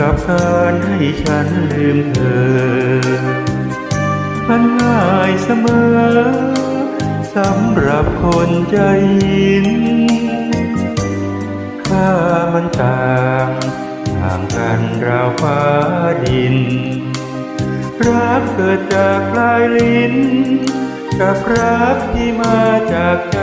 กับการให้ฉันลืมเธอมันง่ายเสมอสำหรับคนใจยินค่ามันต่างห่างกันราวฟ้าดิน รักเกิดจากปลายลิ้น กับรักที่มาจากใจ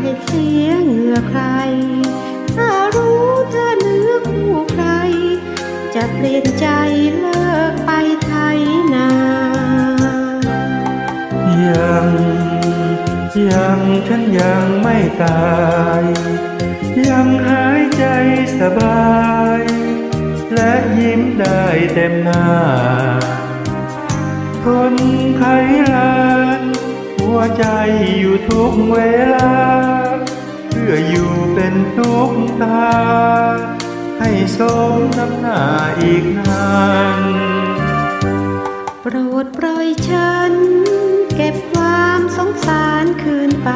ให้เสียเหงื่อใคร ถ้ารู้ถ้าเนื้อคู่ใคร จะเปลี่ยนใจเลิกไปไทยนา ยังยังฉันยังไม่ตาย ยังหายใจสบาย และยิ้มได้เต็มหน้าทนไขลา วใจอยู่ทุกเวลา เพื่ออยู่เป็นทุกตา ให้สมน้ำหน้าอีกนานโปรดปล่อยฉัน เก็บความสงสารคืนไป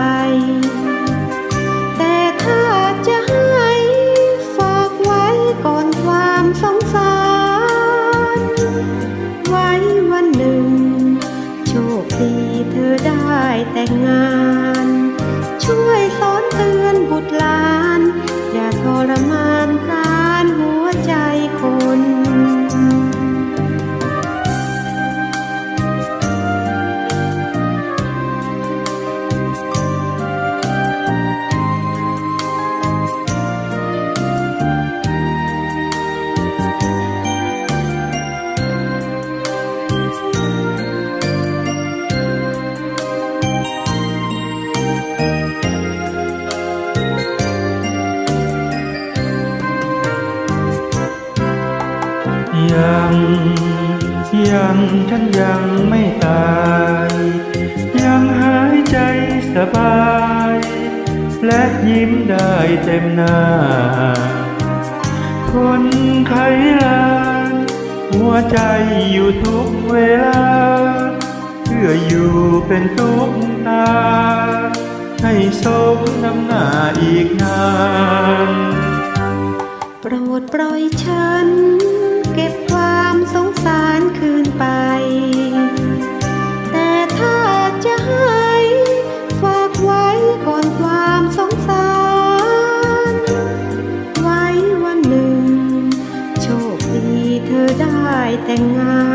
แต่งงาน ช่วยสอนเตือนบุตรหลาน อย่าทรมานพรา ยัง ยังฉันยังไม่ตาย ยังหายใจสบาย และยิ้มได้เต็มหน้า คนไขลานหัวใจอยู่ทุกเวลา เพื่ออยู่เป็นทุกตา ให้สมน้ำหน้าอีกนาน โปรดปล่อยฉัน เธ